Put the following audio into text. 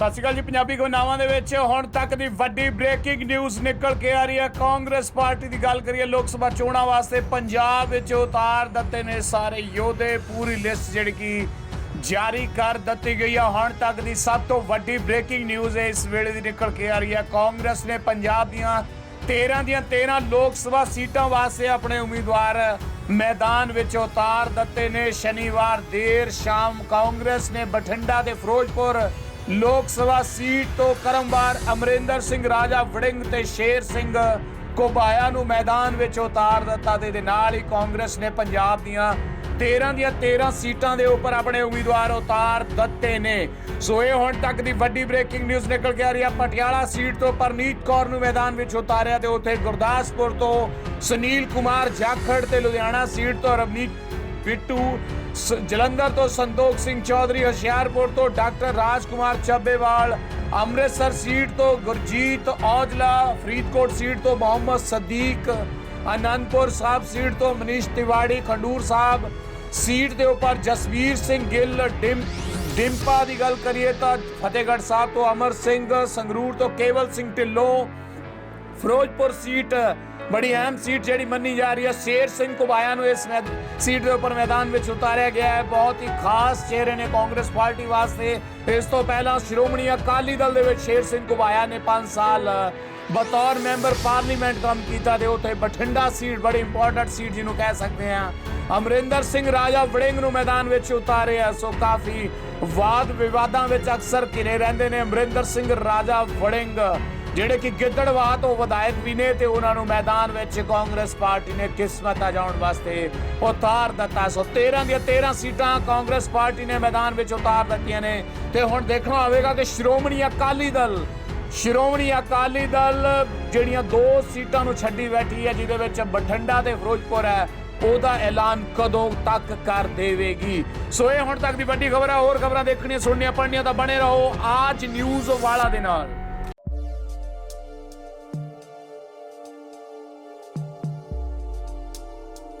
ਸਤਿ ਸ਼੍ਰੀ ਅਕਾਲ ਜੀ, ਪੰਜਾਬੀ ਗੋਨਾਵਾਂ ਦੇ ਵਿੱਚ ਹੁਣ ਤੱਕ ਦੀ ਵੱਡੀ ਬ੍ਰੇਕਿੰਗ ਨਿਊਜ਼ ਨਿਕਲ ਕੇ ਆ ਰਹੀ ਹੈ। ਕਾਂਗਰਸ ਪਾਰਟੀ ਦੀ ਗੱਲ ਕਰੀਏ, ਲੋਕ ਸਭਾ ਚੋਣਾਂ ਵਾਸਤੇ ਪੰਜਾਬ ਵਿੱਚ ਉਤਾਰ ਦਿੱਤੇ ਨੇ ਸਾਰੇ ਯੋਧੇ। ਪੂਰੀ ਲਿਸਟ ਜਿਹੜੀ ਕਿ ਜਾਰੀ ਕਰ ਦਿੱਤੀ ਗਈ ਹੈ। ਹੁਣ ਤੱਕ ਦੀ ਸਭ ਤੋਂ ਵੱਡੀ ਬ੍ਰੇਕਿੰਗ ਨਿਊਜ਼ ਹੈ ਇਸ ਵੇਲੇ ਦੀ ਨਿਕਲ ਕੇ ਆ ਰਹੀ ਹੈ। ਕਾਂਗਰਸ ਨੇ ਪੰਜਾਬ ਦੀਆਂ 13 ਦੀਆਂ 13 ਲੋਕ ਸਭਾ ਸੀਟਾਂ ਵਾਸਤੇ ਆਪਣੇ ਉਮੀਦਵਾਰ ਮੈਦਾਨ ਵਿੱਚ ਉਤਾਰ ਦਿੱਤੇ ਨੇ। ਸ਼ਨੀਵਾਰ ਦੇਰ ਸ਼ਾਮ ਕਾਂਗਰਸ ਨੇ ਬਠਿੰਡਾ ਤੇ ਫਿਰੋਜ਼ਪੁਰ ਲੋਕ ਸਭਾ ਸੀਟ ਤੋਂ ਕਰਮਵਾਰ ਅਮਰਿੰਦਰ ਸਿੰਘ ਰਾਜਾ ਵੜਿੰਗ ਤੇ ਸ਼ੇਰ ਸਿੰਘ ਕੋਬਾਇਆ ਨੂੰ ਮੈਦਾਨ ਵਿੱਚ ਉਤਾਰ ਦਿੱਤਾ ਤੇ ਦੇ ਨਾਲ ਹੀ ਕਾਂਗਰਸ ਨੇ ਪੰਜਾਬ ਦੀਆਂ 13 ਦੀਆਂ 13 ਸੀਟਾਂ ਦੇ ਉੱਪਰ ਆਪਣੇ ਉਮੀਦਵਾਰ ਉਤਾਰ ਦਿੱਤੇ ਨੇ। ਸੋ ਇਹ ਹੁਣ ਤੱਕ ਦੀ ਵੱਡੀ ਬ੍ਰੇਕਿੰਗ ਨਿਊਜ਼ ਨਿਕਲ ਕੇ ਆ ਰਹੀ ਹੈ ਪਟਿਆਲਾ ਸੀਟ ਤੋਂ ਪਰਨੀਤ ਕੌਰ ਨੂੰ ਮੈਦਾਨ ਵਿੱਚ ਉਤਾਰਿਆ ਤੇ ਉੱਥੇ ਗੁਰਦਾਸਪੁਰ ਤੋਂ ਸੁਨੀਲ ਕੁਮਾਰ ਜਾਖੜ ਤੇ ਲੁਧਿਆਣਾ ਸੀਟ ਤੋਂ ਰਵਨੀਤ ਬਿੱਟੂ ਸ- ਜਲੰਧਰ ਤੋਂ ਸੰਤੋਖ ਸਿੰਘ ਚੌਧਰੀ, ਹੁਸ਼ਿਆਰਪੁਰ ਤੋਂ ਡਾਕਟਰ ਰਾਜਕੁਮਾਰ ਚੱਬੇਵਾਲ, ਅੰਮ੍ਰਿਤਸਰ ਸੀਟ ਤੋਂ ਗੁਰਜੀਤ ਔਜਲਾ, ਫਰੀਦਕੋਟ ਸੀਟ ਤੋਂ ਮੁਹੰਮਦ ਸਦੀਕ, ਅਨੰਦਪੁਰ ਸਾਹਿਬ ਸੀਟ ਤੋਂ ਮਨੀਸ਼ ਤਿਵਾੜੀ, ਖੰਡੂਰ ਸਾਹਿਬ ਸੀਟ ਦੇ ਉੱਪਰ ਜਸਵੀਰ ਸਿੰਘ ਗਿੱਲ ਡਿਮ ਡਿੰਪਾ ਦੀ ਗੱਲ ਕਰੀਏ ਤਾਂ ਫਤਿਹਗੜ੍ਹ ਸਾਹਿਬ ਤੋਂ ਅਮਰ ਸਿੰਘ, ਸੰਗਰੂਰ ਤੋਂ ਕੇਵਲ ਸਿੰਘ ਢਿੱਲੋਂ ਫਿਰੋਜ਼ਪੁਰ ਸੀਟ, ਬੜੀ ਅਹਿਮ ਸੀਟ ਜਿਹੜੀ ਮੰਨੀ ਜਾ ਰਹੀ ਹੈ। ਸ਼ੇਰ ਸਿੰਘ ਕੁਬਾਇਆ ਨੂੰ ਇਸ ਮੈਦ- ਸੀਟ ਦੇ ਉੱਪਰ ਮੈਦਾਨ ਵਿੱਚ ਉਤਾਰਿਆ ਗਿਆ ਹੈ। ਬਹੁਤ ਹੀ ਖਾਸ ਚਿਹਰੇ ਨੇ ਕਾਂਗਰਸ ਪਾਰਟੀ ਵਾਸਤੇ। ਇਸ ਤੋਂ ਪਹਿਲਾਂ ਸ਼੍ਰੋਮਣੀ ਅਕਾਲੀ ਦਲ ਦੇ ਵਿੱਚ ਸ਼ੇਰ ਸਿੰਘ ਕੁਬਾਇਆ ਨੇ 5 ਸਾਲ, ਬਤੌਰ ਮੈਂਬਰ ਪਾਰਲੀਮੈਂਟ ਕੰਮ ਕੀਤਾ ਤੇ ਉੱਥੇ ਬਠਿੰਡਾ ਸੀਟ, ਬੜੀ ਇੰਪੋਰਟੈਂਟ ਸੀਟ ਜਿਹਨੂੰ ਕਹਿ ਸਕਦੇ ਆ ਅਮਰਿੰਦਰ ਸਿੰਘ ਰਾਜਾ ਵੜਿੰਗ ਨੂੰ ਮੈਦਾਨ ਵਿੱਚ ਉਤਾਰਿਆ। ਸੋ ਕਾਫੀ ਵਾਦ ਵਿਵਾਦਾਂ ਵਿੱਚ ਅਕਸਰ ਘਿਰੇ ਰਹਿੰਦੇ ਨੇ ਅਮਰਿੰਦਰ ਸਿੰਘ ਰਾਜਾ ਵੜਿੰਗ। ਜਿਹੜੇ ਕਿ ਗਿੱਦੜਵਾਹ ਤੋਂ ਵਿਧਾਇਕ ਵੀ ਨੇ ਤੇ ਉਹਨਾਂ ਨੂੰ ਮੈਦਾਨ ਵਿੱਚ ਕਾਂਗਰਸ ਪਾਰਟੀ ਨੇ ਕਿਸਮਤ ਆਜਾਉਣ ਵਾਸਤੇ ਉਤਾਰ ਦਿੱਤਾ। ਸੋ 13 ਦੀਆਂ 13 ਸੀਟਾਂ ਕਾਂਗਰਸ ਪਾਰਟੀ ਨੇ ਮੈਦਾਨ ਵਿੱਚ ਉਤਾਰ ਦਿੱਤੀਆਂ ਨੇ। ਤੇ ਹੁਣ ਦੇਖਣਾ ਹੋਵੇਗਾ ਕਿ ਸ਼੍ਰੋਮਣੀ ਅਕਾਲੀ ਦਲ, ਸ਼੍ਰੋਮਣੀ ਅਕਾਲੀ ਦਲ ਜਿਹੜੀਆਂ ਦੋ ਸੀਟਾਂ ਨੂੰ ਛੱਡੀ ਬੈਠੀ ਹੈ, ਜਿਹਦੇ ਵਿੱਚ ਬਠਿੰਡਾ ਤੇ ਫਿਰੋਜ਼ਪੁਰ ਹੈ, ਉਹਦਾ ਐਲਾਨ ਕਦੋਂ ਤੱਕ ਕਰ ਦੇਵੇਗੀ? ਸੋ ਇਹ ਹੁਣ ਤੱਕ ਦੀ ਵੱਡੀ ਖਬਰ ਹੈ। ਹੋਰ ਖਬਰਾਂ ਦੇਖਣੀਆਂ, ਸੁਣਨੀਆਂ, ਪੜ੍ਹਨੀਆਂ ਤਾਂ ਬਣੇ ਰਹੋ। ਆਜ ਨਿਊਜ਼ ਵਾਲਾ ਦੇ ਨਾਲ।